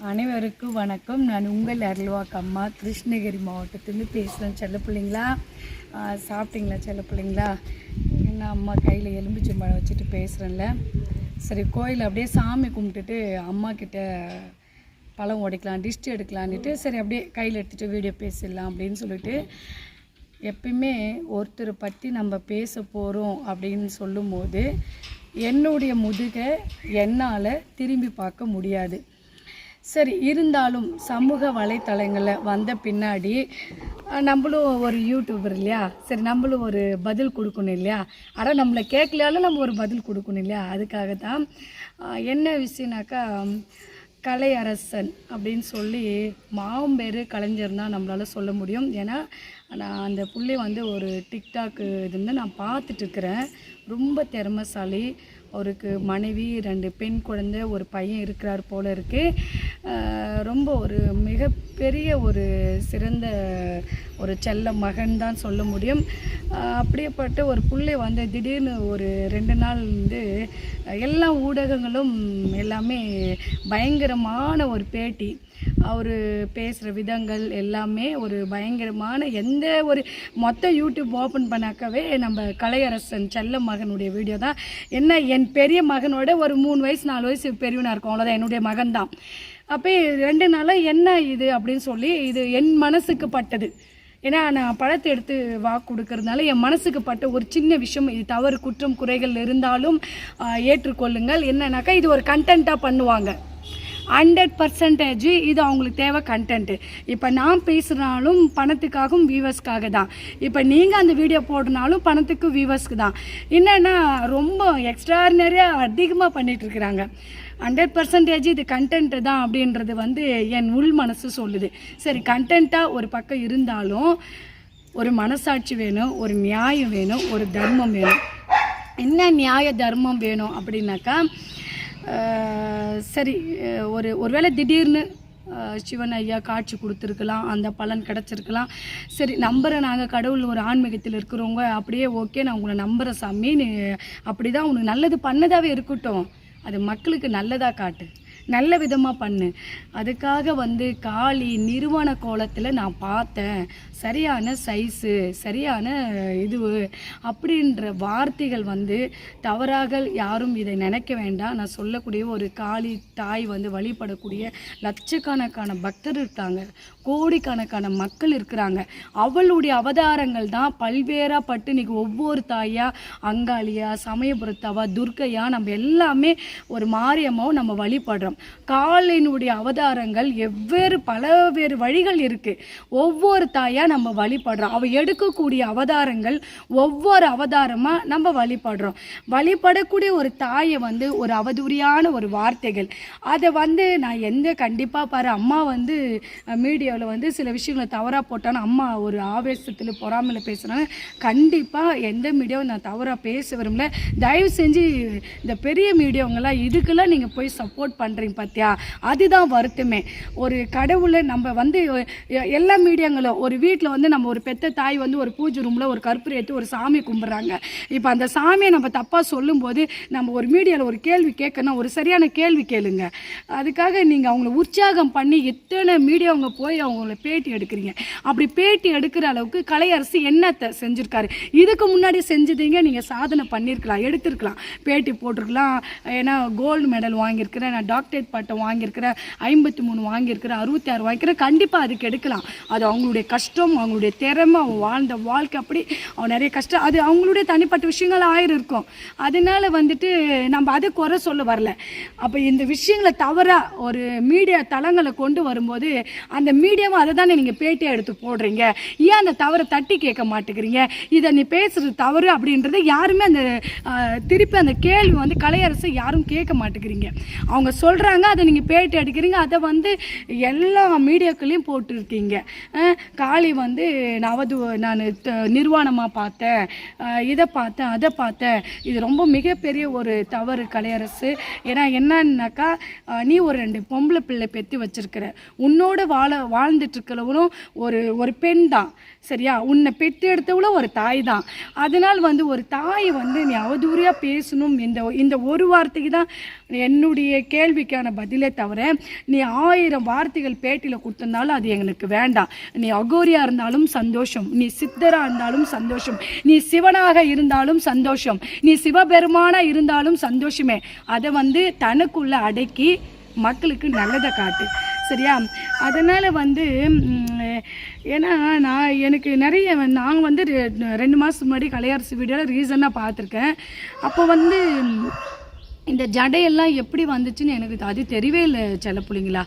அனைவருக்கும் வணக்கம். நான் உங்கள் அருள்வாக்கு அம்மா கிருஷ்ணகிரி மாவட்டத்துலேருந்து பேசுகிறேன் செல்ல பிள்ளைங்களா? சாப்பிட்டீங்களா செல்ல பிள்ளைங்களா? என்ன அம்மா கையில் எலும்பிச்சம்பழம் வச்சுட்டு பேசுகிறேன்ல சரி கோயில் அப்படியே சாமி கும்பிட்டுட்டு அம்மா கிட்ட பழம் உடைக்கலாம் டிஸ்ட் எடுக்கலான்ட்டு சரி அப்படியே கையில் எடுத்துகிட்டு வீடியோ பேசிடலாம் அப்படின்னு சொல்லிட்டு எப்பயுமே ஒருத்தரை பற்றி நம்ம பேச போகிறோம் அப்படின்னு சொல்லும்போது என்னுடைய முதுகை என்னால் திரும்பி பார்க்க முடியாது. சரி இருந்தாலும் சமூக வலைத்தளங்களில் வந்த பின்னாடி நம்மளும் ஒரு யூடியூபர் இல்லையா? சரி நம்மளும் ஒரு பதில் கொடுக்கணும் இல்லையா? ஆனால் நம்மளை கேட்கலாலும் நம்ம ஒரு பதில் கொடுக்கணும் இல்லையா? அதுக்காக தான் என்ன விஷயம்னாக்கா கலை அரசன் அப்படின்னு சொல்லி மாம்பேறு கலைஞர் தான் நம்மளால் சொல்ல முடியும். ஏன்னா நான் அந்த புள்ளி வந்து ஒரு டிக்டாக் இது வந்து நான் பார்த்துட்டு இருக்கிறேன். ரொம்ப திறமைசாலி அவருக்கு மனைவி ரெண்டு பெண் குழந்தை ஒரு பையன் இருக்கிறார் போல இருக்குது ரொம்ப ஒரு மிகப்பெரிய ஒரு சிறந்த ஒரு செல்ல மகன் தான் சொல்ல முடியும். அப்படியேப்பட்ட ஒரு பிள்ளை வந்து திடீர்னு ஒரு ரெண்டு நாள் வந்து எல்லா ஊடகங்களும் எல்லாமே பயங்கரமான ஒரு பேட்டி. அவர் பேசுகிற விதங்கள் எல்லாமே ஒரு பயங்கரமான எந்த ஒரு மொத்த யூடியூப் ஓப்பன் பண்ணாக்கவே நம்ம கலையரசன் செல்ல மகனுடைய வீடியோ தான். என்ன என் பெரிய மகனோட ஒரு மூணு வயசு நாலு வயசு பெரியவனாக இருக்கும். அவ்வளோதான் என்னுடைய மகன் தான். அப்போ ரெண்டு நாளாக என்ன இது அப்படின்னு சொல்லி இது என் மனசுக்கு பட்டது. ஏன்னா நான் பழத்தை எடுத்து வாக்கு கொடுக்கறதுனால என் மனசுக்கு பட்ட ஒரு சின்ன விஷயம் இது தவறு குற்றம் குறைகள் இருந்தாலும் ஏற்றுக்கொள்ளுங்கள். என்னன்னாக்கா இது ஒரு கண்டென்ட்டாக பண்ணுவாங்க. ஹண்ட்ரட் பர்சன்டேஜ் இது அவங்களுக்கு தேவை கண்டென்ட்டு இப்போ நான் பேசுகிறனாலும் பணத்துக்காகவும் வியூவர்ஸ்க்காக தான். இப்போ நீங்கள் அந்த வீடியோ போடுனாலும் பணத்துக்கு வியூவர்ஸ்க்கு தான். என்னென்னா ரொம்ப எக்ஸ்ட்ராடினரியாக அதிகமாக பண்ணிகிட்ருக்குறாங்க இருக்கிறாங்க. ஹண்ட்ரட் பர்சன்டேஜ் இது கண்டென்ட்டு தான் அப்படின்றது வந்து என் உள் மனசு சொல்லுது. சரி கண்டென்ட்டாக ஒரு பக்கம் இருந்தாலும் ஒரு மனசாட்சி வேணும் ஒரு நியாயம் வேணும் ஒரு தர்மம் வேணும். என்ன நியாய தர்மம் வேணும் அப்படின்னாக்கா சரி ஒரு ஒருவேளை திடீர்னு சிவன் ஐயா காட்சி கொடுத்துருக்கலாம் அந்த பலன் கிடச்சிருக்கலாம். சரி நம்புகிற நாங்கள் கடவுள் ஒரு ஆன்மீகத்தில் இருக்கிறவங்க அப்படியே ஓகே நான் உங்களை நம்புகிறேன் சாமி. நீ அப்படி தான் உனக்கு நல்லது பண்ணதாகவே இருக்கட்டும். அது மக்களுக்கு நல்லதாக காட்டு. நல்ல விதமாக பண்ணு. அதுக்காக வந்து காளி நிறுவன கோலத்தில் நான் பார்த்தேன். சரியான சைஸு சரியான இது அப்படின்ற வார்த்தைகள் வந்து தவறாக யாரும் இதை நினைக்க வேண்டாம். நான் சொல்லக்கூடிய ஒரு காளி தாய் வந்து வழிபடக்கூடிய லட்சக்கணக்கான பக்தர் இருக்காங்க. கோடிக்கணக்கான மக்கள் இருக்கிறாங்க. அவளுடைய அவதாரங்கள் தான் பல்வேறாக பட்டு இன்னைக்கு ஒவ்வொரு தாயாக அங்காளியா சமயபுரத்தவா துர்க்கையா நம்ம எல்லாமே ஒரு மாரியம்மாவும் நம்ம வழிபடுறோம். காளினுடைய அவதாரங்கள் எவ்வேறு பலவேறு வழிகள் இருக்குது ஒவ்வொரு தாயாக நம்ம வழிபடுறோம். அவள் எடுக்கக்கூடிய அவதாரங்கள் ஒவ்வொரு அவதாரமாக நம்ம வழிபடுறோம். வழிபடக்கூடிய ஒரு தாயை வந்து ஒரு அவதூறியான ஒரு வார்த்தைகள். அதை வந்து நான் எந்த கண்டிப்பாக பாரு அம்மா வந்து மீடியாவில் வந்து சில விஷயங்களை தவறா போட்டாலும் அம்மா ஒரு ஆவேசத்தில் பொறாமையில் பேசுகிறாங்க கண்டிப்பாக எந்த மீடியாவும் நான் தவறாக பேச விரும்பல. தயவு செஞ்சு இந்த பெரிய மீடியாவங்களாம் இதுக்கெல்லாம் நீங்கள் போய் சப்போர்ட் பண்ணுறீங்க பார்த்தியா அதுதான் வருத்தமே. ஒரு கடவுளை நம்ம வந்து எல்லா மீடியாங்களும் ஒரு வீட்டில் வந்து நம்ம ஒரு பெத்த தாய் வந்து ஒரு பூஜை ரூமில் ஒரு கற்பூரை ஏற்றி ஒரு சாமி கும்பிட்றாங்க. இப்போ அந்த சாமியை நம்ம தப்பாக சொல்லும்போது நம்ம ஒரு மீடியாவில் ஒரு கேள்வி கேட்கணும் ஒரு சரியான கேள்வி கேளுங்க. அதுக்காக நீங்கள் அவங்கள உற்சாகம் பண்ணி எத்தனை மீடியாவங்க போய் அவங்கள பேட்டி எடுக்கிறீங்க. அப்படி பேட்டி எடுக்கிற அளவுக்கு கலையரசு என்னத்தை செஞ்சுருக்காரு? இதுக்கு முன்னாடி செஞ்சதீங்க நீங்கள் சாதனை பண்ணியிருக்கலாம் எடுத்திருக்கலாம். பேட்டி போட்டிருக்கலாம். ஏன்னா கோல்டு மெடல் வாங்கியிருக்கிறேன் நான் டாக்டர் டாக்டரேட் பட்டம் வாங்கியிருக்கிற ஐம்பத்தி மூணு வாங்கியிருக்கிற அறுபத்தி ஆறு வாங்கிக்கிற கண்டிப்பாக அதுக்கு எடுக்கலாம். அது அவங்களுடைய கஷ்டம் அவங்களுடைய திறமை அவன் வாழ்ந்த வாழ்க்கை அப்படி அவன் நிறைய கஷ்டம். அது அவங்களுடைய தனிப்பட்ட விஷயங்கள் ஆயிரம் இருக்கும் அதனால வந்துட்டு நம்ம அதை குறை சொல்ல வரல. அப்போ இந்த விஷயங்களை தவறா ஒரு மீடியா தளங்களை கொண்டு வரும்போது அந்த மீடியாவும் அதை தானே நீங்கள் பேட்டியாக எடுத்து போடுறீங்க? ஏன் அந்த தவறை தட்டி கேட்க மாட்டேங்கிறீங்க? இதை நீ பேசுறது தவறு அப்படின்றத யாருமே அந்த திருப்பி அந்த கேள்வி வந்து கலையரசு யாரும் கேட்க மாட்டேங்கிறீங்க. அவங்க சொல்கிறாங்க அதை நீங்கள் பேட்டி எடுக்கிறீங்க அதை வந்து எல்லா மீடியாக்களையும் போட்டிருக்கீங்க. காளி வந்து நவது நான் நிர்வாணமாக பார்த்தேன். இதை பார்த்தேன் அதை பார்த்தேன். இது ரொம்ப மிகப்பெரிய ஒரு தவறு கலையரசு. ஏன்னா என்னன்னாக்கா நீ ஒரு ரெண்டு பொம்பளை பிள்ளை பெற்று வச்சிருக்கிற. உன்னோட வாழ வாழ்ந்துட்டுருக்கிறவனும் ஒரு ஒரு பெண் தான். சரியா? உன்னை பெற்று எடுத்தவளும் ஒரு தாய் தான். அதனால் வந்து ஒரு தாய் வந்து நீ அவதூறியாக பேசணும். இந்த இந்த ஒரு வார்த்தைக்கு தான் என்னுடைய கேள்விக்கான பதிலே தவிர நீ ஆயிரம் வார்த்தைகள் பேட்டியில் கொடுத்திருந்தாலும் அது எங்களுக்கு வேண்டாம். நீ அகோரியாக இருந்தாலும் சந்தோஷம். நீ சித்தராக இருந்தாலும் சந்தோஷம். நீ சிவனாக இருந்தாலும் சந்தோஷம். நீ சிவபெருமானாக இருந்தாலும் சந்தோஷமே. அதை வந்து தனக்குள்ள அடக்கி மக்களுக்கு நல்லதை காட்டு. சரியா? அதனால் வந்து ஏன்னா நான் எனக்கு நிறைய நாங்கள் வந்து ரெ- ரெண்டு மாதத்துக்கு முன்னாடி கலையரசு வீடியோவில் ரீசனாக பார்த்துருக்கேன். அப்போ வந்து இந்த ஜடையெல்லாம் எப்படி வந்துச்சுன்னு எனக்கு அது தெரியவே இல்லை செல்ல பிள்ளைங்களா.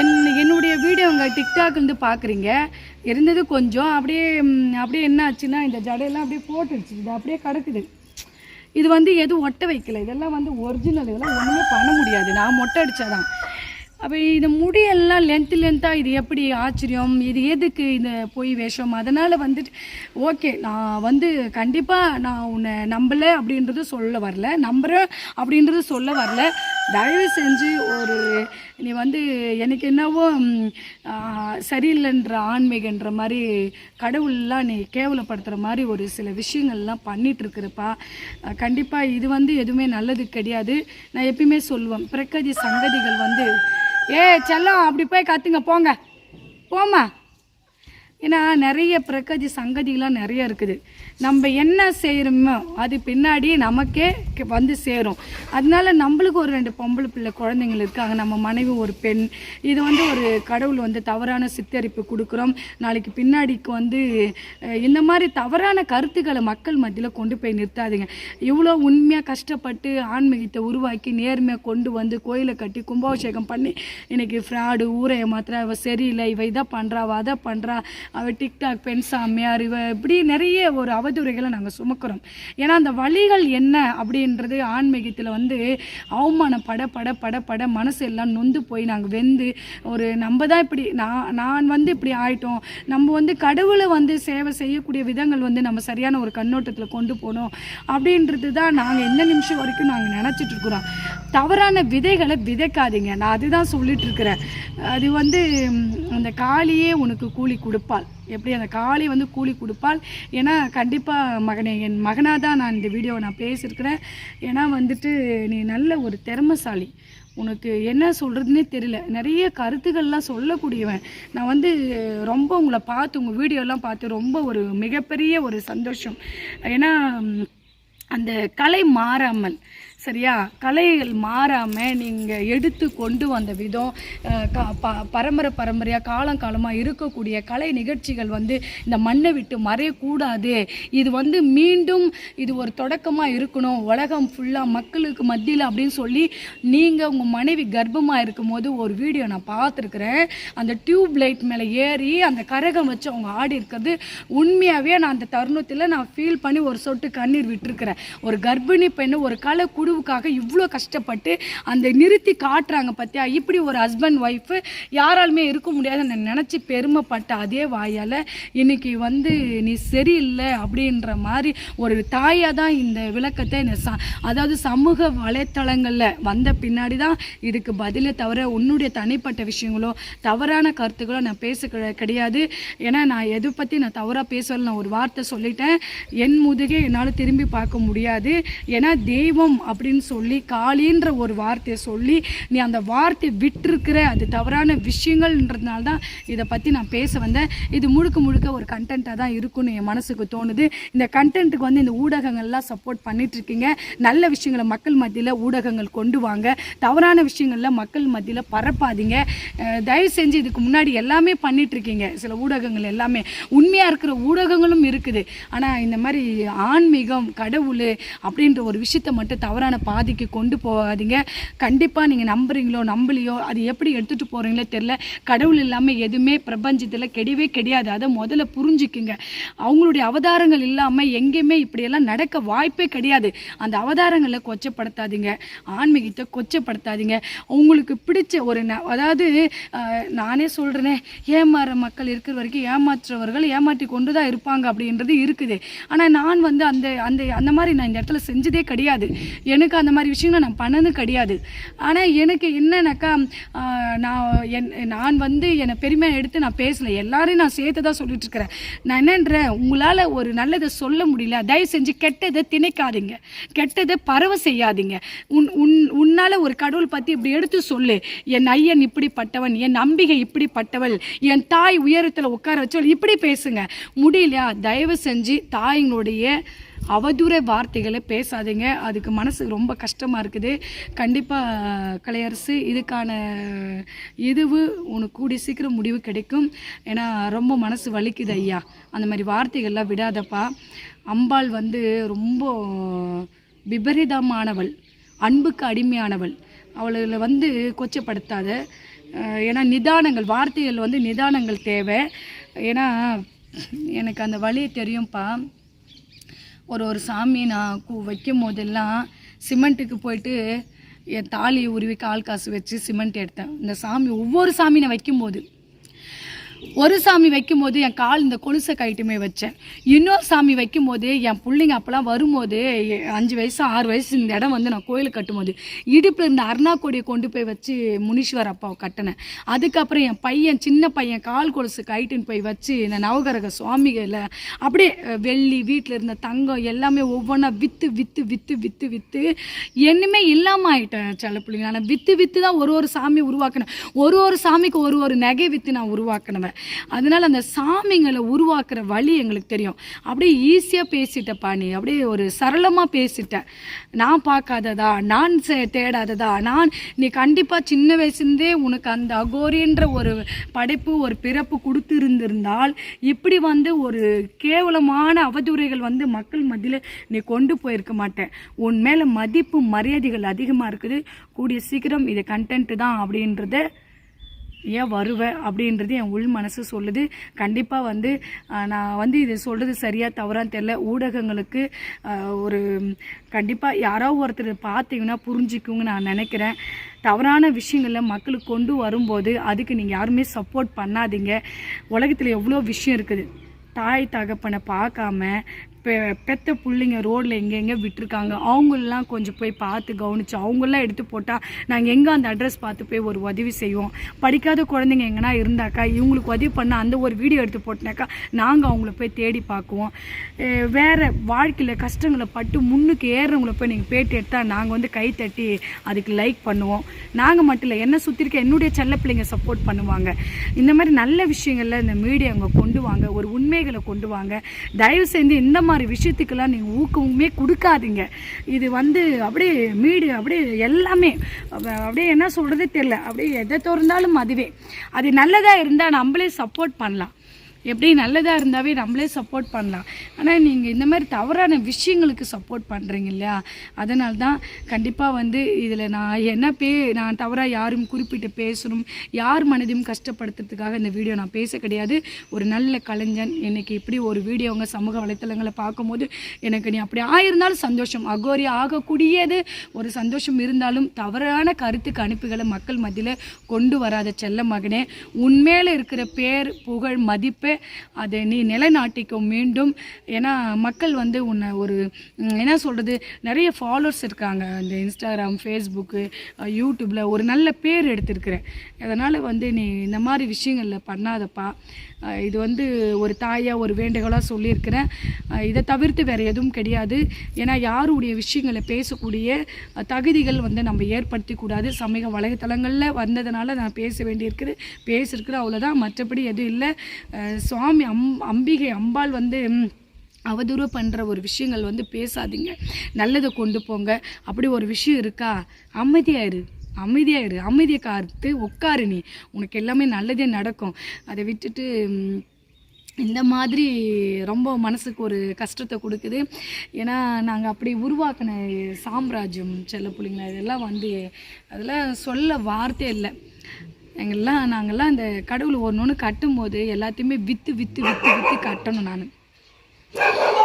என் என்னுடைய வீடியோ உங்கள் டிக்டாக்லேருந்து பார்க்குறீங்க இருந்தது கொஞ்சம் அப்படியே அப்படியே என்ன ஆச்சுன்னா இந்த ஜடையெல்லாம் அப்படியே போட்டுடுச்சு. இது அப்படியே கிடக்குது. இது வந்து எதுவும் ஒட்ட வைக்கல. இதெல்லாம் வந்து ஒரிஜினல் இதெல்லாம் ஒன்றுமே பண்ண முடியாது. நான் மொட்டை அடித்தாதான் அப்போ இந்த முடியெல்லாம் லென்த்து லென்த்தாக இது எப்படி ஆச்சரியம்? இது எதுக்கு இந்த பொய் வேஷம்? அதனால் வந்துட்டு ஓகே நான் வந்து கண்டிப்பாக நான் உன்னை நம்பலை அப்படின்றது சொல்ல வரல. நம்புகிறேன் அப்படின்றது சொல்ல வரல. தயவு செஞ்சு ஒரு நீ வந்து எனக்கு என்னவோ சரியில்லைன்ற ஆன்மீகன்ற மாதிரி கடவுள்லாம் நீ கேவலப்படுத்துகிற மாதிரி ஒரு சில விஷயங்கள்லாம் பண்ணிகிட்ருக்குறப்பா கண்டிப்பாக இது வந்து எதுவுமே நல்லது கிடையாது. நான் எப்பயுமே சொல்லுவேன் பிரகதி சங்கதிகள் வந்து ஏ செல்லம் அப்படி போய் கத்துங்க போங்க. போம்மா. ஏன்னா நிறைய பிரகதி சங்கதிகள்லாம் நிறைய இருக்குது. நம்ம என்ன செய்கிறோமோ அது பின்னாடி நமக்கே வந்து சேரும். அதனால நம்மளுக்கு ஒரு ரெண்டு பொம்பளை பிள்ளை குழந்தைங்கள் இருக்காங்க. நம்ம மனைவி ஒரு பெண். இது வந்து ஒரு கடவுள் வந்து தவறான சித்தரிப்பு கொடுக்குறோம். நாளைக்கு பின்னாடிக்கு வந்து இந்த மாதிரி தவறான கருத்துக்களை மக்கள் மத்தியில் கொண்டு போய் நிறுத்தாதீங்க. இவ்வளோ உண்மையாக கஷ்டப்பட்டு ஆன்மீகத்தை உருவாக்கி நேர்மையாக கொண்டு வந்து கோயிலை கட்டி கும்பாபிஷேகம் பண்ணி இன்றைக்கி ஃப்ராடு ஊரை ஏமாத்துறா இவ சரியில்லை இவ இதை பண்ணுறா அதை பண்ணுறா அவள் டிக்டாக் பெண் சாமியார் இவ இப்படி நிறைய ஒரு அவதூறைகளை நாங்கள் சுமக்கிறோம். ஏன்னா அந்த வழிகள் என்ன அப்படின்றது ஆன்மீகத்தில் வந்து அவமானம் பட பட பட பட மனசு எல்லாம் நொந்து போய் நாங்கள் வெந்து ஒரு நம்ம தான் இப்படி நான் நான் வந்து இப்படி ஆயிட்டோம். நம்ம வந்து கடவுளை வந்து சேவை செய்யக்கூடிய விதங்கள் வந்து நம்ம சரியான ஒரு கண்ணோட்டத்தில் கொண்டு போகணும் அப்படின்றது தான் நாங்கள் எந்த நிமிஷம் வரைக்கும் நாங்கள் நினச்சிட்டு இருக்கிறோம். தவறான விதைகளை விதைக்காதீங்க. நான் அதுதான் சொல்லிட்டு இருக்கிறேன். அது வந்து அந்த காளியே உனக்கு கூலி கொடுப்பாள். எப்படி அந்த காளி வந்து கூலி கொடுப்பாள்? ஏன்னா கண்டிப்பாக மகனே என் மகனாக தான் நான் இந்த வீடியோவை நான் பேசியிருக்கிறேன். ஏன்னா வந்துட்டு நீ நல்ல ஒரு திறமசாலி. உனக்கு என்ன சொல்கிறதுனே தெரியல. நிறைய கருத்துக்கள்லாம் சொல்லக்கூடியவன். நான் வந்து ரொம்ப உங்களை பார்த்து உங்கள் வீடியோலாம் பார்த்து ரொம்ப ஒரு மிகப்பெரிய ஒரு சந்தோஷம். ஏன்னா அந்த கலை மாறாமல் சரியா? கலைகள் மாறாமல் நீங்கள் எடுத்து கொண்டு வந்த விதம் ப- பரம்பரை பரம்பரையாக காலம் காலமாக இருக்கக்கூடிய கலை நிகழ்ச்சிகள் வந்து இந்த மண்ணை விட்டு மறையக்கூடாது. இது வந்து மீண்டும் இது ஒரு தொடக்கமாக இருக்கணும். உலகம் ஃபுல்லாக மக்களுக்கு மத்தியில் அப்படின்னு சொல்லி நீங்கள் உங்கள் மனைவி கர்ப்பமாக இருக்கும்போது ஒரு வீடியோ நான் பார்த்துருக்குறேன். அந்த டியூப் லைட் மேலே ஏறி அந்த கரகம் வச்சு அவங்க ஆடி இருக்கிறது. உண்மையாகவே நான் அந்த தருணத்தில் நான் ஃபீல் பண்ணி ஒரு சொட்டு கண்ணீர் விட்டுருக்குறேன். ஒரு கர்ப்பிணி பெண்ணு ஒரு கலை குழுவுக்காக இவ்வளோ கஷ்டப்பட்டு அந்த நிறுத்தி காட்டுறாங்க பார்த்தியா இப்படி ஒரு ஹஸ்பண்ட் ஒய்ஃபு யாராலுமே இருக்க முடியாது நான் நினச்சி பெருமைப்பட்ட அதே வாயால் இன்னைக்கு வந்து நீ சரியில்லை அப்படின்ற மாதிரி ஒரு தாயாக தான் இந்த விளக்கத்தை இந்த ச அதாவது சமூக வலைத்தளங்களில் வந்த பின்னாடி தான் இதுக்கு பதிலை தவிர உன்னுடைய தனிப்பட்ட விஷயங்களோ தவறான கருத்துக்களோ நான் பேச கிடையாது. ஏன்னா நான் எதை பற்றி நான் தவறாக பேசல நான் ஒரு வார்த்தை சொல்லிட்டேன். என் முதுகே என்னால் திரும்பி பார்க்க முடியாது. ஏன்னா தெய்வம் அப்படின்னு சொல்லி காளின்ற ஒரு வார்த்தையை சொல்லி நீ அந்த வார்த்தையை விட்டுருக்கிற அது தவறான விஷயங்கள்ன்றதுனால தான் இதை பற்றி நான் பேச வந்தேன். இது முழுக்க முழுக்க ஒரு கண்டென்ட்டாக தான் இருக்குன்னு என் மனசுக்கு தோணுது. இந்த கண்டென்ட்டுக்கு வந்து இந்த ஊடகங்கள்லாம் சப்போர்ட் பண்ணிகிட்ருக்கீங்க நல்ல விஷயங்களை மக்கள் மத்தியில் ஊடகங்கள் கொண்டு வாங்க. தவறான விஷயங்களில் மக்கள் மத்தியில் பரப்பாதீங்க. தயவு செஞ்சு இதுக்கு முன்னாடி எல்லாமே பண்ணிகிட்ருக்கீங்க சில ஊடகங்கள் எல்லாமே. உண்மையாக இருக்கிற ஊடகங்களும் இருக்குது. ஆனால் இந்த மாதிரி ஆன்மீகம் கடவுள் அப்படின்ற ஒரு விஷயத்தை மட்டும் தவறான பாதிக்கு கொண்டு போகாதீங்க. கண்டிப்பாக நீங்கள் நம்புறீங்களோ நம்பலையோ அது எப்படி எடுத்துகிட்டு போகிறீங்களோ தெரில கடவுள் இல்லாமல் எதுவுமே பிரபஞ்சத்தில் கிடையவே கிடையாது. அதை முதல்ல புரிஞ்சுக்குங்க. அவங்களுடைய அவதாரங்கள் இல்லாமல் எங்கேயுமே இப்படியெல்லாம் நடக்க வாய்ப்பே கிடையாது. அந்த அவதாரங்களை கொச்சப்படுத்தாதீங்க. ஆன்மீகத்தை கொச்சப்படுத்தாதீங்க. உங்களுக்கு பிடிச்ச ஒரு ந- அதாவது நானே சொல்கிறேனே ஏமாற மக்கள் இருக்கிற வரைக்கும் ஏமாற்றுறவர்கள் ஏமாற்றி கொண்டு தான் இருப்பாங்க அப்படின்றது இருக்குது. ஆனால் நான் வந்து அந்த அந்த அந்த மாதிரி நான் இந்த இடத்துல செஞ்சதே கிடையாது. எனக்கு எனக்கு அந்த மாதிரி விஷயங்களை நான் பண்ணதும் கிடையாது. ஆனால் எனக்கு என்னன்னாக்கா நான் என் நான் வந்து என்னை பெருமையாக எடுத்து நான் பேசலை. எல்லாரையும் நான் சேர்த்து தான் சொல்லிட்டுருக்கிறேன் நான் என்னன்றேன் உங்களால் ஒரு நல்லதை சொல்ல முடியல. தயவு செஞ்சு கெட்டதை திணைக்காதீங்க. கெட்டதை பரவ செய்யாதீங்க. உன் உன் உன்னால் ஒரு கடவுள் பற்றி இப்படி எடுத்து சொல்லு. என் ஐயன் இப்படிப்பட்டவன் என் நம்பிக்கை இப்படிப்பட்டவள் என் தாய் உயரத்தில் உட்கார வச்சவள் இப்படி பேசுங்க. முடியலையா? தயவு செஞ்சு தாயினுடைய அவதூற வார்த்தைகளை பேசாதீங்க. அதுக்கு மனசு ரொம்ப கஷ்டமாக இருக்குது. கண்டிப்பாக கலையரசு இதுக்கான இதுவு உனக்கு கூடி சீக்கிரம் முடிவு கிடைக்கும். ஏன்னா ரொம்ப மனசு வலிக்குது ஐயா. அந்த மாதிரி வார்த்தைகள்லாம் விடாதப்பா. அம்பாள் வந்து ரொம்ப விபரீதமானவள். அன்புக்கு அடிமையானவள். அவளை வந்து கொச்சப்படுத்தாத. ஏன்னா நிதானங்கள் வார்த்தைகள் வந்து நிதானங்கள் தேவை. ஏன்னா எனக்கு அந்த வழி தெரியும்ப்பா ஒரு ஒரு சாமி நான் கூ வைக்கும் போதெல்லாம் சிமெண்ட்டுக்கு போயிட்டு என் தாலி உருவி கால் காசு வச்சு சிமெண்ட் எடுத்தேன். இந்த சாமி ஒவ்வொரு சாமி நான் வைக்கும்போது ஒரு சாமி வைக்கும்போது என் கால் இந்த கொலுசை கைட்டுமே வச்சேன். இன்னொரு சாமி வைக்கும்போது என் பிள்ளைங்க அப்போலாம் வரும்போது அஞ்சு வயசு ஆறு வயசு இந்த இடம் வந்து நான் கோயிலுக்கு கட்டும்போது இடுப்பில் இருந்த அருணா கொடியை கொண்டு போய் வச்சு முனீஸ்வர் அப்பாவை கட்டினேன். அதுக்கப்புறம் என் பையன் சின்ன பையன் கால் கொலுசு கைட்டுன்னு போய் வச்சு இந்த நவகரக சுவாமிகளை அப்படியே வெள்ளி வீட்டில் இருந்த தங்கம் எல்லாமே ஒவ்வொன்றா விற்று விற்று விற்று விற்று விற்று என்னமே இல்லாமல் ஆகிட்டேன் சில பிள்ளைங்க. ஆனால் விற்று விற்று தான் ஒரு ஒரு சாமி உருவாக்கினேன். ஒரு ஒரு சாமிக்கு ஒரு ஒரு நகை விற்று நான் உருவாக்கினவன். அதனால அந்த சாமிங்களை உருவாக்குற வழி எங்களுக்கு தெரியும். அப்படியே ஈஸியாக பேசிட்டப்பா நீ. அப்படியே ஒரு சரளமாக பேசிட்டேன். நான் பார்க்காததா? நான் செ- தேடாததா? நான் நீ கண்டிப்பாக சின்ன வயசுலேருந்தே உனக்கு அந்த அகோரின்ற ஒரு படைப்பு ஒரு பிறப்பு கொடுத்து இருந்திருந்தால் இப்படி வந்து ஒரு கேவலமான அவதூறைகள் வந்து மக்கள் மத்தியில் நீ கொண்டு போயிருக்க மாட்டேன். உன் மேலே மதிப்பு மரியாதைகள் அதிகமாக இருக்குது. கூடிய சீக்கிரம் இது கண்டென்ட் தான் அப்படின்றத ஏன் வருவேன் அப்படின்றது என் உள் மனசு சொல்லுது. கண்டிப்பாக வந்து நான் வந்து இது சொல்கிறது சரியாக தவறான்னு தெரில ஊடகங்களுக்கு ஒரு கண்டிப்பாக யாரோ ஒருத்தர் பார்த்தீங்கன்னா புரிஞ்சுக்குங்க நான் நினைக்கிறேன். தவறான விஷயங்களில் மக்களுக்கு கொண்டு வரும்போது அதுக்கு நீங்கள் யாருமே சப்போர்ட் பண்ணாதீங்க. உலகத்தில் எவ்வளோ விஷயம் இருக்குது. தாய் தகப்பனை பார்க்காம பெத்த பிள்ளைங்க ரோடில் எங்கெங்கே விட்டுருக்காங்க அவங்களெலாம் கொஞ்சம் போய் பார்த்து கவனிச்சு அவங்களாம் எடுத்து போட்டால் நாங்கள் எங்கே அந்த அட்ரஸ் பார்த்து போய் ஒரு உதவி செய்வோம். படிக்காத குழந்தைங்க எங்கன்னா இருந்தாக்கா இவங்களுக்கு உதவி பண்ண அந்த ஒரு வீடியோ எடுத்து போட்டினாக்கா நாங்கள் அவங்கள போய் தேடி பார்க்குவோம். வேறு வாழ்க்கையில் கஷ்டங்களை பட்டு முன்னுக்கு ஏறுறவங்கள போய் நீங்கள் பேட்டி எடுத்தால் நாங்கள் வந்து கை தட்டி அதுக்கு லைக் பண்ணுவோம். நாங்கள் மட்டும் இல்லை என்னை சுற்றி இருக்க என்னுடைய செல்ல பிள்ளைங்க சப்போர்ட் பண்ணுவாங்க. இந்த மாதிரி நல்ல விஷயங்களில் இந்த மீடியாங்க கொண்டு வாங்க ஒரு உண்மைகளை கொண்டு வாங்க. தயவு செஞ்சு இந்த மாதிரி விஷயத்துக்கெல்லாம் நீங்கள் ஊக்கமுமே கொடுக்காதீங்க. இது வந்து அப்படியே மீடு அப்படியே எல்லாமே அப்படியே என்ன சொல்கிறதே தெரில அப்படியே எதை திறந்தாலும் அதுவே. அது நல்லதாக இருந்தால் நம்மளே சப்போர்ட் பண்ணலாம். எப்படி நல்லதாக இருந்தாவே நம்மளே சப்போர்ட் பண்ணலாம். ஆனால் நீங்கள் இந்த மாதிரி தவறான விஷயங்களுக்கு சப்போர்ட் பண்ணுறீங்க இல்லையா? அதனால தான் கண்டிப்பாக வந்து இதில் நான் என்ன பே நான் தவறாக யாரும் குறிப்பிட்டு பேசணும் யார் மனதையும் கஷ்டப்படுத்துறதுக்காக இந்த வீடியோ நான் பேச கிடையாது. ஒரு நல்ல கலைஞன் இன்னைக்கு இப்படி ஒரு வீடியோங்க சமூக வலைத்தளங்களை பார்க்கும்போது எனக்கு நீ அப்படி ஆயிருந்தாலும் சந்தோஷம். அகோரி ஆகக்கூடியது ஒரு சந்தோஷம் இருந்தாலும் தவறான கருத்துக்கு அனுப்புகளை மக்கள் மத்தியில் கொண்டு வராத செல்ல மகனே உண்மையில் இருக்கிற பேர் புகழ் மதிப்பை அதை நீ நிலைநாட்டிக்கும் மீண்டும். ஏன்னா மக்கள் வந்து உன்னை ஒரு என்ன சொல்கிறது நிறைய ஃபாலோவர்ஸ் இருக்காங்க. இந்த இன்ஸ்டாகிராம் ஃபேஸ்புக்கு யூடியூப்பில் ஒரு நல்ல பேர் எடுத்திருக்கிறேன். அதனால் வந்து நீ இந்த மாதிரி விஷயங்களில் பண்ணாதப்பா. இது வந்து ஒரு தாயாக ஒரு வேண்டுகோளாக சொல்லியிருக்கிறேன். இதை தவிர்த்து வேறு எதுவும் கிடையாது. ஏன்னா யாருடைய விஷயங்களை பேசக்கூடிய தகுதிகள் வந்து நம்ம ஏற்படுத்தி கூடாது. சமூக வலைத்தளங்களில் வந்ததுனால நான் பேச வேண்டியிருக்குது. பேசியிருக்கிற அவ்வளோதான் மற்றபடி எதுவும் இல்லை. சுவாமி அம் அம்பிகை அம்பாள் வந்து அவதூறு பண்ணுற ஒரு விஷயங்கள் வந்து பேசாதீங்க. நல்லதை கொண்டு போங்க. அப்படி ஒரு விஷயம் இருக்கா? அமைதியாயிரு அமைதியாயிரு அமைதியை காத்து உட்காரு நீ. உனக்கு எல்லாமே நல்லதே நடக்கும். அதை விட்டுட்டு இந்த மாதிரி ரொம்ப மனசுக்கு ஒரு கஷ்டத்தை கொடுக்குது. ஏன்னா நாங்கள் அப்படி உருவாக்கின சாம்ராஜ்யம் செல்ல பிள்ளைங்களா இதெல்லாம் வந்து அதெல்லாம் சொல்ல வார்த்தை இல்லை. எங்கெல்லாம் நாங்கள்லாம் இந்த கடவுள் ஒன்று ஒன்று கட்டும்போது எல்லாத்தையுமே விற்று விற்று விற்று விற்று கட்டணும் நான்.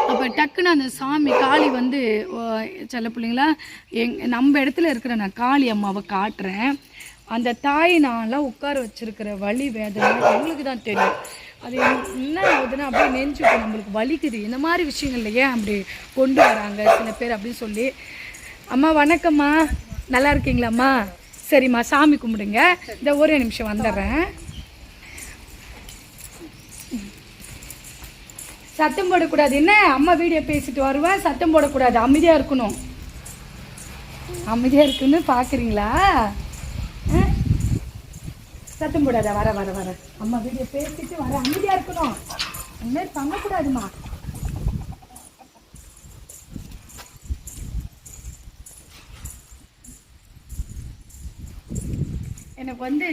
அப்போ டக்குன்னு அந்த சாமி காளி வந்து ஓ, சில பிள்ளைங்களா எங் நம்ம இடத்துல இருக்கிற நான் காளி அம்மாவை காட்டுறேன். அந்த தாயை நான்லாம் உட்கார வச்சிருக்கிற வலி வேதனை எங்களுக்கு தான் தெரியும். அது என்ன ஆகுதுன்னா அப்படியே நெஞ்சுக்கும் நம்மளுக்கு வலிக்குது. இந்த மாதிரி விஷயங்கள்ல ஏன் அப்படி கொண்டு வராங்க சில பேர் அப்படின்னு சொல்லி. அம்மா வணக்கம்மா. நல்லா இருக்கீங்களாம்மா? சரிம்மா சாமி கும்பிடுங்க. இந்த ஒரே நிமிஷம் வந்துடுறேன். சத்தம் போடக்கூடாது. என்ன? அம்மா வீடியோ பேசிட்டு வருவேன் சத்தம் போடக்கூடாது. அமைதியாக இருக்கணும். அமைதியாக இருக்குன்னு பார்க்குறீங்களா ஆ? சத்தம் போடாத. வர வர வர. அம்மா வீடியோ பேசிட்டு வர. அமைதியாக இருக்கணும். இனிமேல் மாதிரி பண்ணக்கூடாதுமா எனக்கு வந்து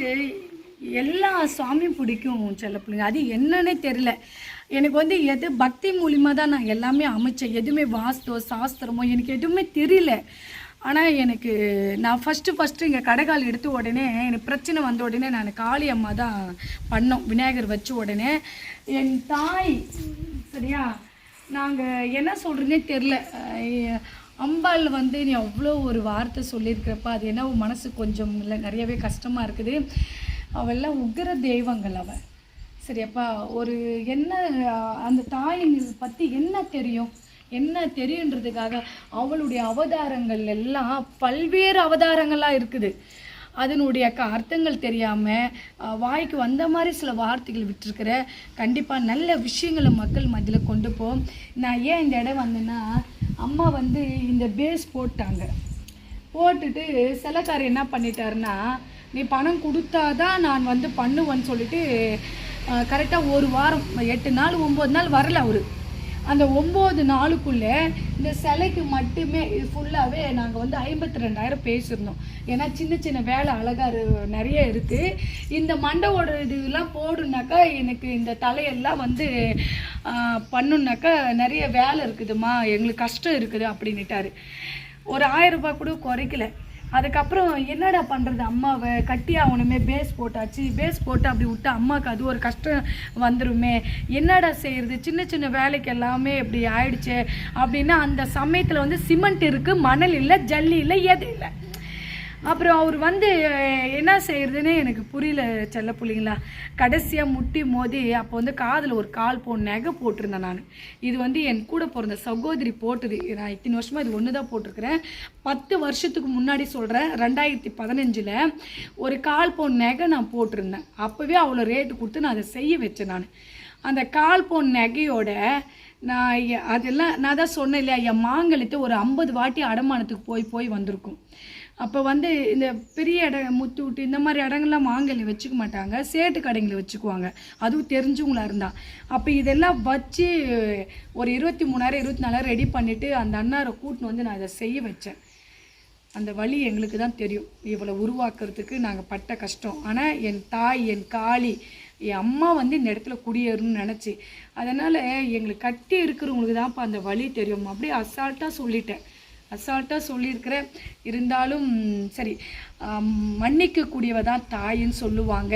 எல்லா சாமியும் பிடிக்கும் செல்ல பிள்ளைங்க. அது என்னன்னே தெரில எனக்கு வந்து எது பக்தி மூலிமா தான் நான் எல்லாமே அமைச்சேன். எதுவுமே வாஸ்தோ சாஸ்திரமோ எனக்கு எதுவுமே தெரியல. ஆனால் எனக்கு நான் ஃபஸ்ட்டு ஃபஸ்ட்டு இங்கே கடைக்கால் எடுத்த உடனே எனக்கு பிரச்சனை வந்த உடனே நான் காளி அம்மா தான் பண்ணோம். விநாயகர் வச்ச உடனே. என் தாய் சரியா? நாங்கள் என்ன சொல்கிறதுனே தெரில அம்பாள் வந்து நீ அவ்வளோ ஒரு வார்த்தை சொல்லியிருக்கிறப்ப அது என்ன மனசு கொஞ்சம் இல்லை நிறையவே கஷ்டமாக இருக்குது. அவெல்லாம் உக்கிர தெய்வங்கள் அவள் சரியாப்பா ஒரு என்ன அந்த தாயின் பற்றி என்ன தெரியும்? என்ன தெரியுன்றதுக்காக அவளுடைய அவதாரங்கள் எல்லாம் பல்வேறு அவதாரங்களாக இருக்குது. அதனுடைய க அர்த்தங்கள் தெரியாமல் வாய்க்கு வந்த மாதிரி சில வார்த்தைகள் விட்டுருக்குற கண்டிப்பாக நல்ல விஷயங்களை மக்கள் மத்தியில் கொண்டு போ. நான் ஏன் இந்த இடம் வந்தேன்னா அம்மா வந்து இந்த பேஸ் போட்டாங்க. போட்டுட்டு சிலக்காரர் என்ன பண்ணிட்டாருன்னா நீ பணம் கொடுத்தாதான் நான் வந்து பண்ணுவேன்னு சொல்லிட்டு கரெக்டாக ஒரு வாரம் எட்டு நாள் ஒம்பது நாள் வரல அவர். அந்த ஒம்பது நாளுக்குள்ளே இந்த சிலைக்கு மட்டுமே இது ஃபுல்லாகவே நாங்கள் வந்து ஐம்பத்தி ரெண்டாயிரம் பேசியிருந்தோம். ஏன்னா சின்ன சின்ன வேலை அழகாக நிறைய இருக்குது இந்த மண்டவோட இதெல்லாம் போடுனாக்கா எனக்கு இந்த தலையெல்லாம் வந்து பண்ணுனாக்கா நிறைய வேலை இருக்குதுமா எங்களுக்கு கஷ்டம் இருக்குது அப்படின்னுட்டாரு. ஒரு ஆயிரம் ரூபாய் கூட குறைக்கல. அதுக்கப்புறம் என்னடா பண்ணுறது அம்மாவை கட்டி ஆகணுமே பேஸ் போட்டாச்சு. பேஸ் போட்டு அப்படி விட்டு அம்மாவுக்கு அது ஒரு கஷ்டம் வந்துருமே. என்னடா செய்கிறது சின்ன சின்ன வேலைக்கு எல்லாமே இப்படி ஆயிடுச்சு. அப்படின்னா அந்த சமயத்தில் வந்து சிமெண்ட் இருக்குது மணல் இல்லை ஜல்லி இல்லை எது இல்லை. அப்புறம் அவர் வந்து என்ன செய்கிறதுன்னு எனக்கு புரியல செல்ல பிள்ளைங்களா. கடைசியாக முட்டி மோதி அப்போ வந்து காதில் ஒரு கால் போன் நகை போட்டிருந்தேன் நான். இது வந்து என் கூட பிறந்த சகோதரி போட்டது. நான் இத்தனை வருஷமாக இது ஒன்று தான் போட்டிருக்கிறேன். பத்து வருஷத்துக்கு முன்னாடி சொல்கிறேன் ரெண்டாயிரத்தி பதினஞ்சில் ஒரு கால் போன் நகை நான் போட்டிருந்தேன். அப்போவே அவ்வளோ ரேட்டு கொடுத்து நான் அதை செய்ய வச்சேன் நான். அந்த கால் போன் நகையோட நான் அதெல்லாம் நான் தான் சொன்னேன் இல்லையா என் மாங்கலத்தை ஒரு ஐம்பது வாட்டி அடமானத்துக்கு போய் போய் வந்திருக்கும். அப்போ வந்து இந்த பெரிய இடம் முத்து விட்டு இந்த மாதிரி இடங்கள்லாம் மாங்கல்யம் வச்சுக்க மாட்டாங்க. சேட்டு கடைங்களை வச்சுக்குவாங்க. அதுவும் தெரிஞ்சவங்களா இருந்தால் அப்போ இதெல்லாம் வச்சு ஒரு இருபத்தி மூணாயிரம் இருபத்தி நாலாயிரம் ரெடி பண்ணிவிட்டு அந்த அண்ணாரை கூட்டின்னு வந்து நான் இதை செய்ய வச்சேன். அந்த வழி எங்களுக்கு தான் தெரியும். இவளை உருவாக்குறதுக்கு நாங்கள் பட்ட கஷ்டம். ஆனால் என் தாய் என் காளி என் அம்மா வந்து இந்த இடத்துல குடியேறணும்னு நினச்சி. அதனால் எங்களுக்கு கட்டி இருக்கிறவங்களுக்கு தான்ப்பா அந்த வழி தெரியும். அப்படியே அசால்ட்டாக சொல்லிட்டேன். அசால்ட்டாக சொல்லியிருக்கிறேன் இருந்தாலும் சரி மன்னிக்கக்கூடியவ தான் தாயின்னு சொல்லுவாங்க.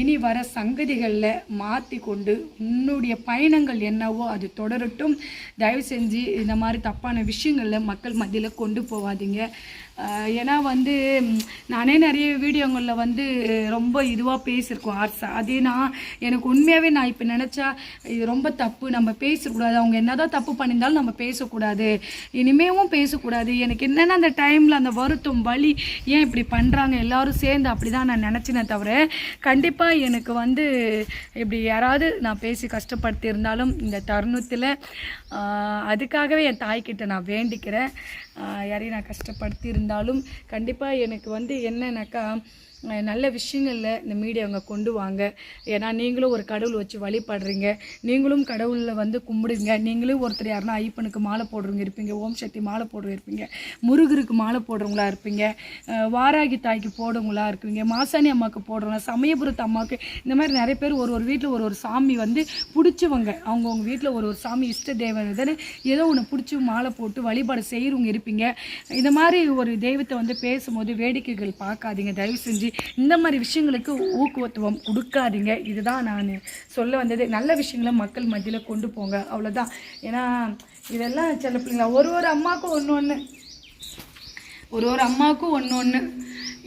இனி வர சங்கதிகளில் மாற்றி கொண்டு உன்னுடைய பயணங்கள் என்னவோ அது தொடரட்டும். தயவு செஞ்சு இந்த மாதிரி தப்பான விஷயங்களில் மக்கள் மத்தியில் கொண்டு போகாதீங்க ஏன்னா வந்து நானே நிறைய வீடியோங்களில் வந்து ரொம்ப இதுவாக பேசியிருக்கோம் ஆர்ட்ஸை அதே நான் எனக்கு உண்மையாகவே நான் இப்போ நினச்சா இது ரொம்ப தப்பு. நம்ம பேசக்கூடாது. அவங்க என்னதான் தப்பு பண்ணியிருந்தாலும் நம்ம பேசக்கூடாது. இனிமேவும் பேசக்கூடாது. எனக்கு என்னென்ன அந்த டைமில் அந்த வருத்தம் வலி ஏன் இப்படி பண்ணுறாங்க எல்லோரும் சேர்ந்து அப்படி தான் நான் நினச்சினே தவிர கண்டிப்பாக எனக்கு வந்து இப்படி யாராவது நான் பேசி கஷ்டப்படுத்தி இருந்தாலும் இந்த தருணத்தில் அதுக்காகவே என் தாய்கிட்ட நான் வேண்டிக்கிறேன். யாரையும் நான் கஷ்டப்படுத்தி இருந்தாலும் கண்டிப்பாக எனக்கு வந்து என்னன்னாக்கா நல்ல விஷயங்களில் இந்த மீடியாவங்க கொண்டு வாங்க. ஏன்னா நீங்களும் ஒரு கடவுள் வச்சு வழிபடுறீங்க. நீங்களும் கடவுளில் வந்து கும்பிடுங்க. நீங்களும் ஒருத்தர் யாருன்னா ஐப்பனுக்கு மாலை போடுறவங்க இருப்பீங்க ஓம் சக்தி மாலை போடுறவங்க இருப்பீங்க முருகருக்கு மாலை போடுறவங்களா இருப்பீங்க வாராகி தாய்க்கு போடுறவங்களா இருப்பீங்க மாசாணி அம்மாவுக்கு போடுறவங்க சமயபுரத்து அம்மாவுக்கு இந்த மாதிரி நிறைய பேர் ஒரு ஒரு வீட்டில் ஒரு ஒரு சாமி வந்து பிடிச்சவங்க. அவங்கவுங்க வீட்டில் ஒரு ஒரு சாமி இஷ்ட தேவன் தானே ஏதோ ஒன்று பிடிச்சி மாலை போட்டு வழிபாடு செய்கிறவங்க இருப்பீங்க. இந்த மாதிரி ஒரு தெய்வத்தை வந்து பேசும்போது வேடிக்கைகள் பார்க்காதீங்க. தயவு செஞ்சு இந்த மாதிரி விஷயங்களுக்கு ஊக்குவத்துவம் கொடுக்காதீங்க. இதுதான் நான் சொல்ல வந்தது. நல்ல விஷயங்களை மக்கள் மத்தியில் கொண்டு போங்க. அவ்வளோதான் ஏன்னா இதெல்லாம் சில பிள்ளைங்களா ஒரு ஒரு அம்மாவுக்கும் ஒன்று ஒன்று ஒரு ஒரு அம்மாவுக்கும் ஒன்று ஒன்று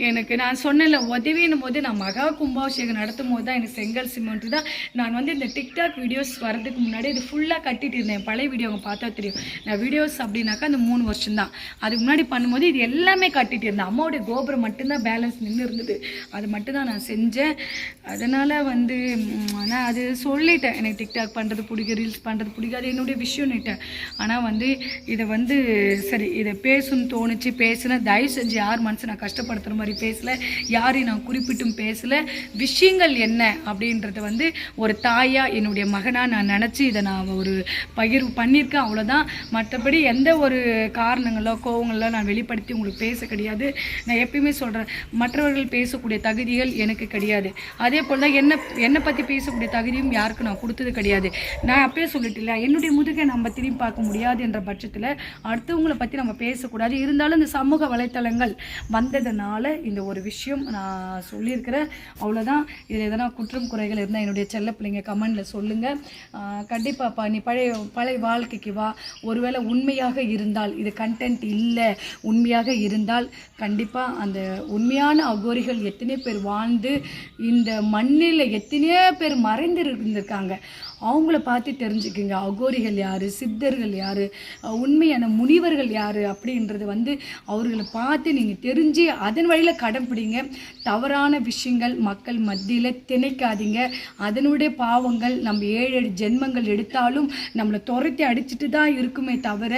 எனக்கு நான் சொன்னேன்ல உதவின்னும் போது நான் மகா கும்பாபிஷேகம் நடத்தும் போது தான் எனக்கு செங்கல் சிமெண்ட் தான் நான் வந்து இந்த டிக்டாக் வீடியோஸ் வரதுக்கு முன்னாடி இது ஃபுல்லாக கட்டிட்டு இருந்தேன். பழைய வீடியோ அவங்க பார்த்தா தெரியும். நான் வீடியோஸ் அப்படின்னாக்கா அந்த மூணு வருஷம் தான். அதுக்கு முன்னாடி பண்ணும்போது இது எல்லாமே கட்டிட்டு இருந்தேன். அம்மாவுடைய கோபுரம் மட்டும்தான் பேலன்ஸ் நின்று இருந்தது. அது மட்டும்தான் நான் செஞ்சேன். அதனால் வந்து ஆனால் நான் அது சொல்லிட்டேன். எனக்கு டிக்டாக் பண்ணுறது பிடிக்கும் ரீல்ஸ் பண்ணுறது பிடிக்கும் அது என்னுடைய விஷயம்னுட்டேன் ஆனால் வந்து இதை வந்து சரி இதை பேசணும்னு தோணுச்சு. பேசுனா தயவு செஞ்சு யார் மனசு நான் கஷ்டப்படுத்துகிற மாதிரி பேசலை யாரையும் நான் குறிப்பிட்டும் பேசல. விஷயங்கள் என்ன அப்படின்றத வந்து ஒரு தாயாக என்னுடைய மகனாக நான் நினச்சி இதை நான் ஒரு பகிர்வு பண்ணியிருக்கேன் அவ்வளோதான் மற்றபடி எந்த ஒரு காரணங்களோ கோவங்களோ நான் வெளிப்படுத்தி உங்களுக்கு பேச கிடையாது. நான் எப்பயுமே சொல்கிறேன் மற்றவர்கள் பேசக்கூடிய தகுதிகள் எனக்கு கிடையாது. அதே போல் தான் என்ன என்னை பற்றி பேசக்கூடிய தகுதியும் யாருக்கும் நான் கொடுத்தது கிடையாது. நான் அப்பயே சொல்லிட்டில்ல என்னுடைய முதுகை நம்ம திரும்பி பார்க்க முடியாது என்ற பட்சத்தில் அடுத்தவங்களை பற்றி நம்ம பேசக்கூடாது. இருந்தாலும் இந்த சமூக வலைத்தளங்கள் வந்ததுனால இந்த ஒரு விஷயம் நான் சொல்லியிருக்கிறேன். அவ்வளோதான் இதில் எதனா குற்றம் குறைகள் இருந்தால் என்னுடைய செல்ல பிள்ளைங்க கமெண்டில் சொல்லுங்கள் கண்டிப்பாப்பா நீ பழைய பழைய வாழ்க்கைக்கு வா. ஒருவேளை உண்மையாக இருந்தால் இது கண்டென்ட் இல்லை உண்மையாக இருந்தால் கண்டிப்பாக அந்த உண்மையான அகோரிகள் எத்தனை பேர் வாழ்ந்து இந்த மண்ணில் எத்தனையோ பேர் மறைந்து இருந்திருக்காங்க அவங்கள பார்த்து தெரிஞ்சுக்குங்க. அகோரிகள் யார்? சித்தர்கள் யார்? உண்மையான முனிவர்கள் யார்? அப்படின்றது வந்து அவர்களை பார்த்து நீங்கள் தெரிஞ்சு அதன் வழியில் கடைப்பிடிங்க தவறான விஷயங்கள் மக்கள் மத்தியில் திணைக்காதீங்க. அதனுடைய பாவங்கள் நம்ம ஏழு ஏழு ஜென்மங்கள் எடுத்தாலும் நம்மளை துரத்தி அடிச்சுட்டு தான் இருக்குமே தவிர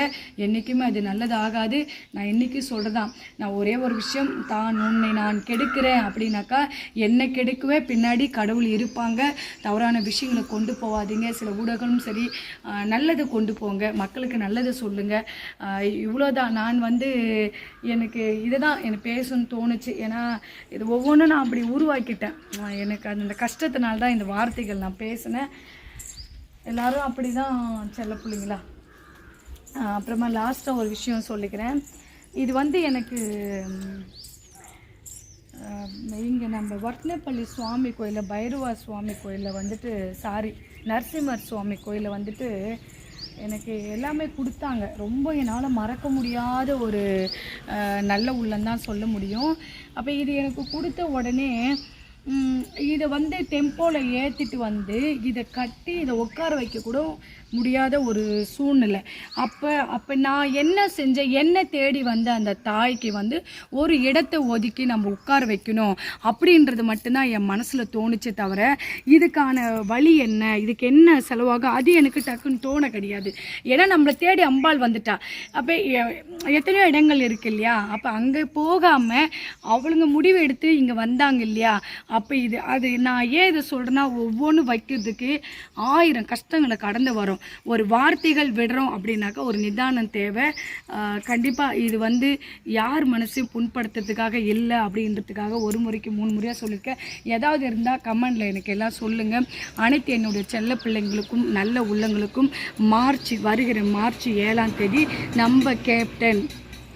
என்றைக்குமே அது நல்லதாகாது. நான் என்றைக்கும் சொல்கிறதான் நான் ஒரே ஒரு விஷயம் தான் உன்னை நான் கெடுக்கிறேன் அப்படின்னாக்கா என்னை கெடுக்குவேன் பின்னாடி கடவுள் இருப்பாங்க. தவறான விஷயங்களை கொண்டு போகாதீங்க சில ஊடகங்களும் சரி நல்லதை கொண்டு போங்க மக்களுக்கு நல்லதை சொல்லுங்கள் இவ்வளோதான் நான் வந்து எனக்கு இதை தான் எனக்கு பேசணும்னு தோணுச்சு. ஏன்னா இது ஒவ்வொன்றும் நான் அப்படி உருவாக்கிட்டேன். எனக்கு அந்த கஷ்டத்தினால தான் இந்த வார்த்தைகள் நான் பேசினேன். எல்லாரும் அப்படி தான் செல்ல பிள்ளைங்களா? அப்புறமா லாஸ்ட்டாக ஒரு விஷயம் சொல்லிக்கிறேன். இது வந்து எனக்கு இங்கே நம்ம வர்த்தனப்பள்ளி சுவாமி கோயிலில் பைரவா சுவாமி கோயிலில் வந்துட்டு சாரி. நரசிம்மர் சுவாமி கோயிலில் வந்துட்டு எனக்கு எல்லாமே கொடுத்தாங்க. ரொம்ப என்னால் மறக்க முடியாத ஒரு நல்ல உள்ளந்தான் சொல்ல முடியும். அப்போ இது எனக்கு கொடுத்த உடனே இதை வந்து டெம்போவில் ஏற்றிட்டு வந்து இதை கட்டி இதை உட்கார வைக்க கூட முடியாத ஒரு சூழ்நிலை. அப்போ அப்போ நான் என்ன செஞ்சேன் என்ன தேடி வந்த அந்த தாய்க்கு வந்து ஒரு இடத்தை ஒதுக்கி நம்ம உட்கார வைக்கணும் அப்படின்றது மட்டும்தான் என் மனசில் தோணுச்சே தவிர இதுக்கான வழி என்ன இதுக்கு என்ன செலவாகும் அது எனக்கு டக்குன்னு தோண கிடையாது. ஏன்னா நம்மளை தேடி அம்பாள் வந்துட்டா. அப்போ எ- எத்தனையோ இடங்கள் இருக்கு இல்லையா? அப்போ அங்கே போகாமல் அவளுங்க முடிவு எடுத்து இங்கே வந்தாங்க இல்லையா? அப்போ இது அது நான் ஏன் இதை சொல்கிறேன்னா ஒவ்வொன்றும் வைக்கிறதுக்கு ஆயிரம் கஷ்டங்களை கடந்து வரும். ஒரு வார்த்தைகள் விடுறோம் அப்படின்னாக்கா ஒரு நிதானம் தேவை. கண்டிப்பாக இது வந்து யார் மனசையும் புண்படுத்துறதுக்காக இல்லை அப்படின்றதுக்காக ஒரு முறைக்கு மூணு முறையாக சொல்லியிருக்கேன். ஏதாவது இருந்தால் கமெண்டில் எனக்கு எல்லாம் சொல்லுங்கள் அனைத்து என்னுடைய செல்ல பிள்ளைங்களுக்கும் நல்ல உள்ளங்களுக்கும் மார்ச் வருகிற மார்ச் ஏழாம் தேதி நம்ம கேப்டன்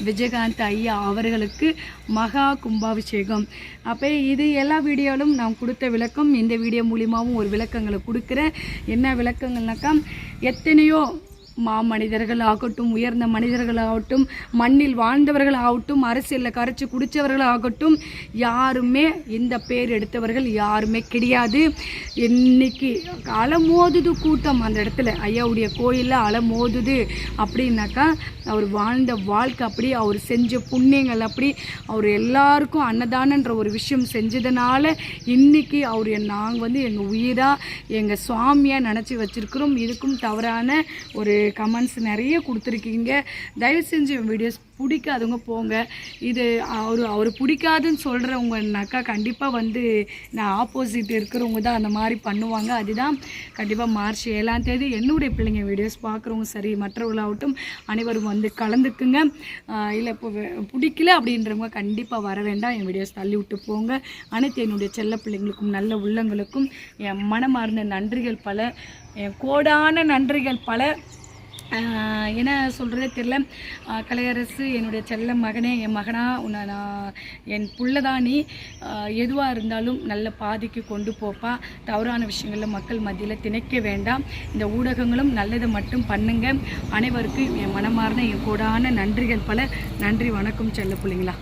விஜயகாந்த் ஐயா அவர்களுக்கு மகா கும்பாபிஷேகம். அப்போ இது எல்லா வீடியோவிலும் நான் கொடுத்த விளக்கம். இந்த வீடியோ மூலியமாகவும் ஒரு விளக்கங்களை கொடுக்குறேன். என்ன விளக்கங்கள்னாக்கா எத்தனையோ மாமனிதர்கள் ஆகட்டும் உயர்ந்த மனிதர்கள் ஆகட்டும் மண்ணில் வாழ்ந்தவர்கள் ஆகட்டும் அரசியலில் கரைச்சி குடித்தவர்கள் ஆகட்டும் யாருமே இந்த பேர் எடுத்தவர்கள் யாருமே கிடையாது. இன்னைக்கு அலமோதுது கூட்டம் அந்த இடத்துல. ஐயாவுடைய கோயிலில் அலமோதுது அப்படின்னாக்கா அவர் வாழ்ந்த வாழ்க்கை அப்படி அவர் செஞ்ச புண்ணியங்கள் அப்படி அவர் எல்லாருக்கும் அன்னதானன்ற ஒரு விஷயம் செஞ்சதுனால இன்னைக்கு அவர் நாங்கள் வந்து எங்கள் உயிராக எங்கள் சுவாமியாக நினச்சி வச்சுருக்கிறோம். இதுக்கும் தவறான ஒரு கமெண்ட்ஸ் நிறைய கொடுத்துருக்கீங்க. தயவு செஞ்சு வீடியோஸ் பிடிக்காதவங்க போங்க. இது அவர் அவர் பிடிக்காதுன்னு சொல்கிறவங்கனாக்கா கண்டிப்பாக வந்து நான் ஆப்போசிட் இருக்கிறவங்க தான் அந்த மாதிரி பண்ணுவாங்க. அதுதான் கண்டிப்பாக மார்ச் ஏழாம் தேதி என்னுடைய பிள்ளைங்க வீடியோஸ் பார்க்குறவங்க சரி மற்றவர்களாகட்டும் அனைவரும் வந்து கலந்துக்குங்க. இல்லை இப்போ பிடிக்கல அப்படின்றவங்க கண்டிப்பாக வர வேண்டாம். என் வீடியோஸ் தள்ளி விட்டு போங்க. அனைத்து என்னுடைய செல்ல பிள்ளைங்களுக்கும் நல்ல உள்ளங்களுக்கும் என் மனமார்ந்த நன்றிகள் பல என் கோடான நன்றிகள் பல. என்ன சொல்கிறதே தெரில கலையரசு என்னுடைய செல்ல மகனே என் மகனா உன்னை நான் என் புள்ளதான் நீ எதுவாக இருந்தாலும் நல்ல பாதிக்கு கொண்டு போப்பா. தவறான விஷயங்களில் மக்கள் மத்தியில் திணைக்க வேண்டாம். இந்த ஊடகங்களும் நல்லதை மட்டும் பண்ணுங்க. அனைவருக்கும் என் மனமார்ந்த என் கூடான நன்றிகள் பல. நன்றி வணக்கம் செல்ல பிள்ளைங்களா.